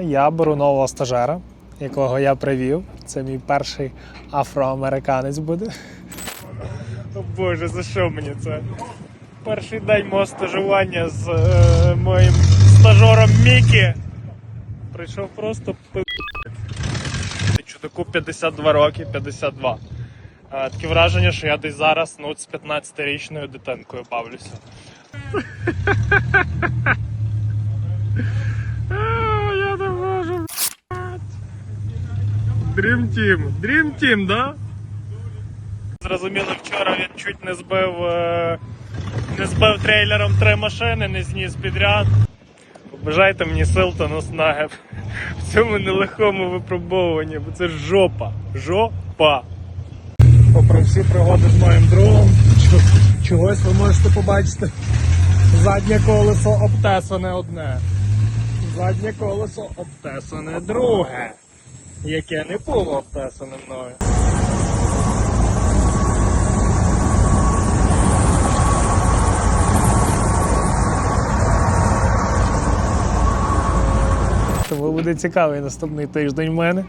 я беру нового стажера, якого я привів. Це мій перший афроамериканець буде. О Боже, за що мені це? Перший день мого стажування з е, моїм стажером Мікі. Прийшов просто пи. Чудаку 52 роки, 52. Е, Таке враження, що я десь зараз ну, з 15-річною дитинкою бавлюся. А, Я не можу. Dream Team. Dream Team, да? Зрозуміло, вчора він чуть не збив, е, не збив трейлером три машини, не зніс підряд. Побажайте мені сил та наснаги в цьому нелегкому випробовуванні, бо це жопа. Жопа. Попри всі пригоди з моїм другом, чогось ви можете побачити. Заднє колесо обтесане одне. Заднє колесо обтесане друге, яке не було обтесане мною. Тому буде цікавий наступний тиждень в мене.